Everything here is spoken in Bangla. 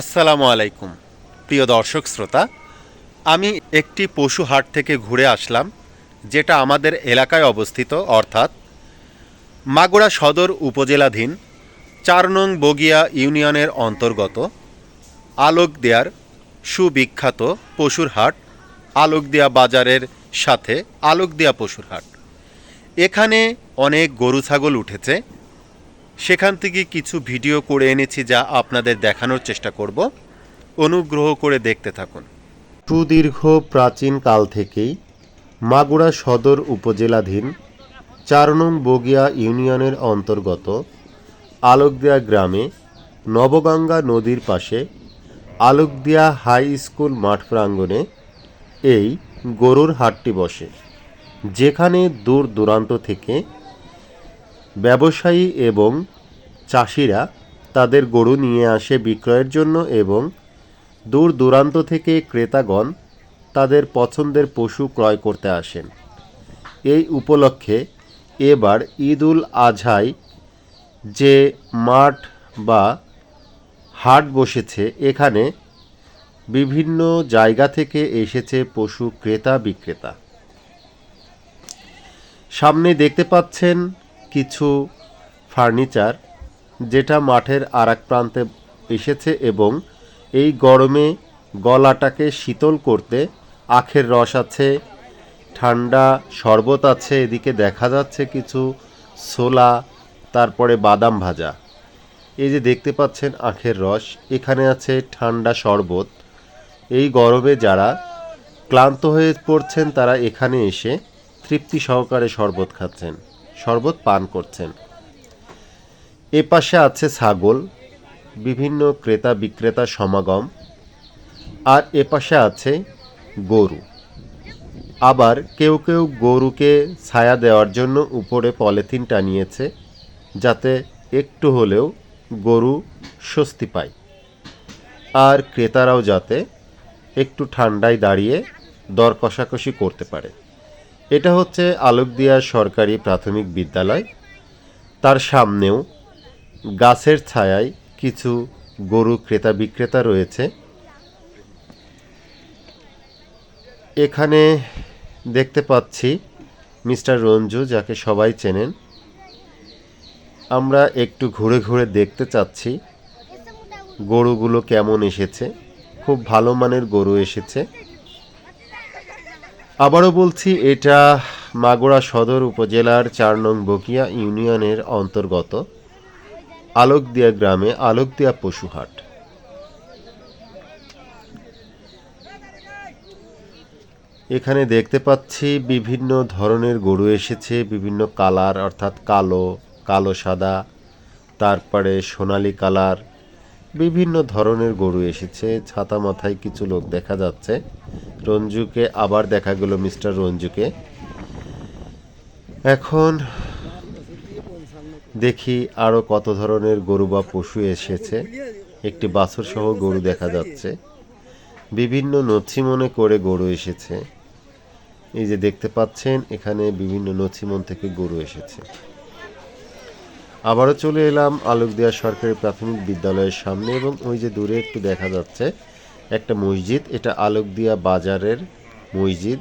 আসসালামু আলাইকুম, প্রিয় দর্শক শ্রোতা। আমি একটি পশু হাট থেকে ঘুরে আসলাম, যেটা আমাদের এলাকায় অবস্থিত, অর্থাৎ মাগুরা সদর উপজেলাধীন চার নং বগিয়া ইউনিয়নের অন্তর্গত আলোক দেয়ার সুবিখ্যাত পশুর হাট, আলোকদিয়া বাজারের সাথে আলোকদিয়া পশুর হাট। এখানে অনেক গরু ছাগল উঠেছে সেখান থেকে কিছু ভিডিও করে এনেছি যা আপনাদের দেখানোর চেষ্টা করব। অনুগ্রহ করে দেখতে থাকুন। সুদীর্ঘ প্রাচীন কাল থেকেই মাগুরা সদর উপজেলাধীন চার নং বগিয়া ইউনিয়নের অন্তর্গত আলোকদিয়া গ্রামে নবগঙ্গা নদীর পাশে আলোকদিয়া হাই স্কুল মাঠ প্রাঙ্গণে এই গরুর হাটটি বসে। যেখানে দূর দূরান্ত থেকে ব্যবসায়ী এবং চাষিরা তাদের গরু নিয়ে আসে বিক্রয়ের জন্য এবং দূর দূরান্ত থেকে ক্রেতাগণ তাদের পছন্দের পশু ক্রয় করতে আসেন। এই উপলক্ষে এবার ঈদ উল আজহায় যে মাঠ বা হাট বসেছে, এখানে বিভিন্ন জায়গা থেকে এসেছে পশু ক্রেতা বিক্রেতা সামনে দেখতে পাচ্ছেন কিছু ফার্নিচার যেটা মাঠের আর প্রান্তে এসেছে এবং এই গরমে গলাটাকে শীতল করতে আখের রস আছে, ঠান্ডা শরবত আছে, এদিকে দেখা যাচ্ছে কিছু ছোলা, তারপরে বাদাম ভাজা। এই যে দেখতে পাচ্ছেন আখের রস, এখানে আছে ঠান্ডা শরবত। এই গরমে যারা ক্লান্ত হয়ে পড়ছেন, তারা এখানে এসে তৃপ্তি সহকারে শরবত খাচ্ছেন। শরবত পান করছেন। এ পাশে আছে ছাগল, বিভিন্ন ক্রেতা বিক্রেতা সমাগম, আর এ পাশে আছে গরু। আবার কেউ কেউ গরুকে ছায়া দেওয়ার জন্য উপরে পলিথিন টানিয়েছে, যাতে একটু হলেও গরু স্বস্তি পায়। আর ক্রেতারাও যাতে একটু ঠান্ডায় দাঁড়িয়ে দর কষাকষি করতে পারে। এটা হচ্ছে আলোকদিয়া সরকারি প্রাথমিক বিদ্যালয়। তার সামনেও গাছের ছায়ায় কিছু গরু ক্রেতা বিক্রেতা রয়েছে। এখানে দেখতে পাচ্ছি মিস্টার রঞ্জু, যাকে সবাই চেনেন। আমরা একটু ঘুরে ঘুরে দেখতে চাচ্ছি গরুগুলো কেমন এসেছে। খুব ভালো মানের গরু এসেছে। আবারও বলছি, এটা মাগুরা সদর উপজেলার চার নং বকিয়া ইউনিয়নের অন্তর্গত আলোকদিয়া গ্রামে আলোকদিয়া পশুহাট। এখানে দেখতে পাচ্ছি বিভিন্ন ধরনের গরু এসেছে, বিভিন্ন কালার, অর্থাৎ কালো কালো সাদা, তারপরে সোনালি কালার, বিভিন্ন ধরনের গরু এসেছে, ছাতা মাথায় কিছু লোক দেখা যাচ্ছে। রঞ্জুকে আবার দেখা গেল, মিস্টার রঞ্জুকে। এখন দেখি আরও কত ধরনের গরু বা পশু এসেছে। একটি বাছুর সহ গরু দেখা যাচ্ছে। বিভিন্ন নছিমনে করে গরু এসেছে। এই যে দেখতে পাচ্ছেন, এখানে বিভিন্ন নছিমন থেকে গরু এসেছে। আবারও চলে এলাম আলোকদিয়া সরকারি প্রাথমিক বিদ্যালয়ের সামনে এবং ওই যে দূরে একটু দেখা যাচ্ছে একটা মসজিদ এটা আলোকদিয়া বাজারের মসজিদ।